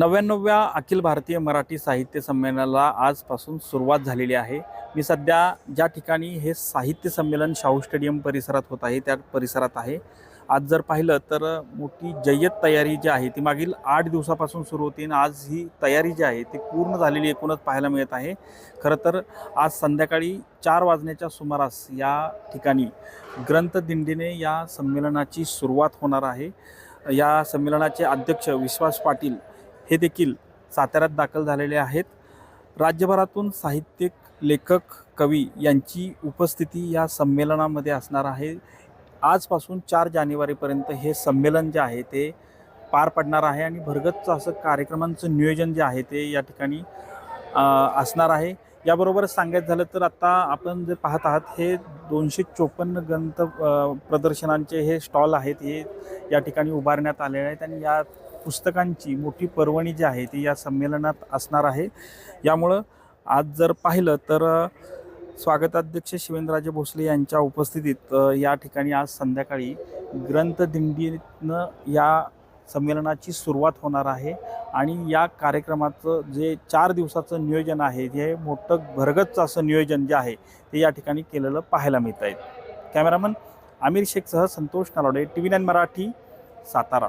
नव्याण्णव्या अखिल भारतीय मराठी साहित्य संमेलनाला आजपासून सुरुवात झालेली आहे. मी सध्या ज्या ठिकाणी हे साहित्य संमेलन शाहू स्टेडियम परिसरात होत आहे त्या परिसरात आहे. आज जर पाहिलं तर मोठी जय्यत तयारी जी आहे ती मागील आठ दिवसापासून सुरू होती आणि आज ही तयारी जी आहे ती पूर्ण झालेली एकूणच पाहायला मिळत आहे. खरं तर आज संध्याकाळी चार वाजण्याच्या सुमारास या ठिकाणी ग्रंथदिंडीने या संमेलनाची सुरुवात होणार आहे. या संमेलनाचे अध्यक्ष विश्वास पाटील हे देखील साताऱ्यात दाखल झालेले आहेत. राज्यभरातून साहित्यिक लेखक कवी यांची उपस्थिती या संमेलनामध्ये असणार आहे. आजपासून चार जानेवारीपर्यंत हे संमेलन जे आहे ते पार पडणार आहे आणि भरगतचं असं कार्यक्रमांचं नियोजन जे आहे ते या ठिकाणी असणार आहे. याबरोबरच सांगायचं झालं तर आता आपण जे पाहत आहात हे दोनशे चोपन्न ग्रंथ प्रदर्शनांचे हे स्टॉल आहेत हे या ठिकाणी उभारण्यात आलेले आहेत आणि या पुस्तकांची मोठी पर्वणी जी आहे ती या संमेलनात असणार आहे. यामुळं आज जर पाहिलं तर स्वागताध्यक्ष शिवेंद्रराजे भोसले यांच्या उपस्थितीत या ठिकाणी आज संध्याकाळी ग्रंथदिंडीनं या संमेलनाची सुरुवात होणार आहे आणि या कार्यक्रमाचं जे चार दिवसाचं नियोजन आहे हे मोठं भरगतचं असं नियोजन जे आहे ते या ठिकाणी केलेलं पाहायला मिळत आहे. Cameraman Aamir शेखसह Santosh Nalode T V nine Marathi Satara.